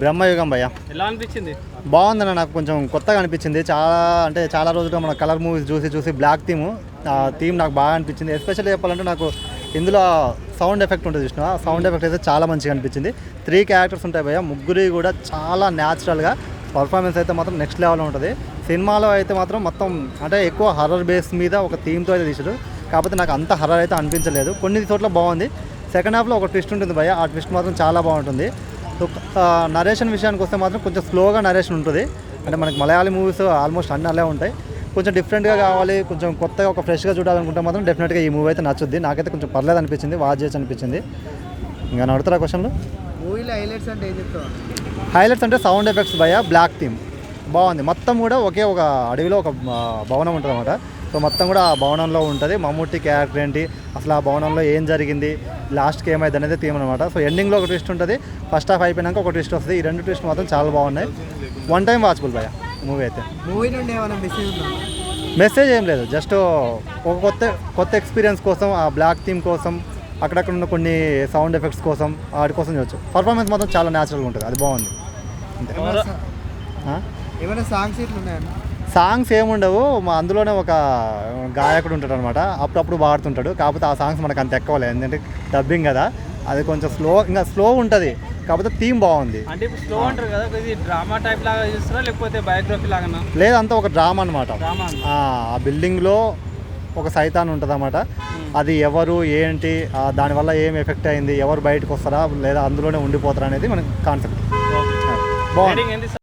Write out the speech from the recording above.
బ్రహ్మయుగం భయ్య. ఎలా అనిపించింది? బాగుందన్న నాకు కొంచెం కొత్తగా అనిపించింది. చాలా అంటే చాలా రోజులుగా మన కలర్ మూవీస్ చూసి చూసి బ్లాక్ థీమ్. ఆ థీమ్ నాకు బాగా అనిపించింది. ఎస్పెషల్లీ చెప్పాలంటే నాకు ఇందులో సౌండ్ ఎఫెక్ట్ ఉంటుంది చూసిన సౌండ్ ఎఫెక్ట్ అయితే చాలా మంచిగా అనిపించింది. త్రీ క్యారెక్టర్స్ ఉంటాయి భయ్య. ముగ్గురి కూడా చాలా న్యాచురల్గా పర్ఫార్మెన్స్ అయితే మాత్రం నెక్స్ట్ లెవెల్ ఉంటుంది. సినిమాలో అయితే మాత్రం మొత్తం అంటే ఎక్కువ హర్రర్ బేస్ మీద ఒక థీమ్తో అయితే తీసాడు కాకపోతే నాకు అంత హర్రర్ అయితే అనిపించలేదు. కొన్ని చోట్ల బాగుంది. సెకండ్ హాఫ్లో ఒక ట్విస్ట్ ఉంటుంది భయ్య. ఆ ట్విస్ట్ మాత్రం చాలా బాగుంటుంది. నరేషన్ విషయానికి వస్తే మాత్రం కొంచెం స్లోగా నరేషన్ ఉంటుంది. అంటే మనకి మలయాళీ మూవీస్ ఆల్మోస్ట్ అన్నీ అలా ఉంటాయి. కొంచెం డిఫరెంట్గా కావాలి కొంచెం కొత్తగా ఒక ఫ్రెష్గా చూడాలనుకుంటే మాత్రం డెఫినెట్గా ఈ మూవీ అయితే నచ్చుద్ది. నాకైతే కొంచెం పర్లేదు అనిపించింది వాచ్ చేయొచ్చు అనిపించింది. ఇంకా నడుతురా క్వశ్చన్లు? మూవీలో హైలైట్స్ అంటే హైలైట్స్ అంటే సౌండ్ ఎఫెక్ట్స్ భయ బ్లాక్ థీమ్ బాగుంది. మొత్తం కూడా ఒకే ఒక అడవిలో ఒక భవనం ఉంటుంది అనమాట సో మొత్తం కూడా ఆ భవనంలో ఉంటుంది. మమ్మూటి క్యారెక్టర్ ఏంటి? అసలు ఆ భవనంలో ఏం జరిగింది? లాస్ట్కి ఏమైంది అనేది థీమ్ అనమాట సో ఎండింగ్లో ఒక ట్విస్ట్ ఉంటుంది. ఫస్ట్ హాఫ్ అయిపోయినాక ఒక ట్విస్ట్ వస్తుంది. ఈ రెండు ట్విస్ట్ మాత్రం చాలా బాగున్నాయి. వన్ టైం వాచబుల్ భయ మూవీ అయితే. మూవీ నుండి ఏమైనా మిస్ ఉందా? మెసేజ్ ఏం లేదు. జస్ట్ ఒక కొత్త కొత్త ఎక్స్పీరియన్స్ కోసం ఆ బ్లాక్ థీమ్ కోసం అక్కడక్కడ ఉన్న కొన్ని సౌండ్ ఎఫెక్ట్స్ కోసం వాటి కోసం చూడొచ్చు. పర్ఫార్మెన్స్ మాత్రం చాలా న్యాచురల్గా ఉంటుంది. అది బాగుంది. అంతే ఏమైనా సాంగ్స్ ఇట్లా ఉన్నాయన్న సాంగ్స్ ఏముండవు మా అందులోనే ఒక గాయకుడు ఉంటాడు అనమాట అప్పుడప్పుడు పాడుతుంటాడు. కాకపోతే ఆ సాంగ్స్ మనకు అంత ఎక్కువ లేదు ఎందుకంటే డబ్బింగ్ కదా. అది కొంచెం స్లో ఇంకా స్లో ఉంటుంది. కాకపోతే థీమ్ బాగుంది. అంటే స్లో అంటారు కదా ఇది డ్రామా టైప్ లాగా చూస్తారా లేకపోతే బయోగ్రఫీ లాగానా? లేదంతా ఒక డ్రామా అనమాట ఆ బిల్డింగ్లో ఒక సైతాన్ ఉంటుంది అనమాట అది ఎవరు ఏంటి దానివల్ల ఏం ఎఫెక్ట్ అయింది ఎవరు బయటకు వస్తారా లేదా అందులోనే ఉండిపోతారా అనేది మనకి కాన్సెప్ట్. బాగుంది.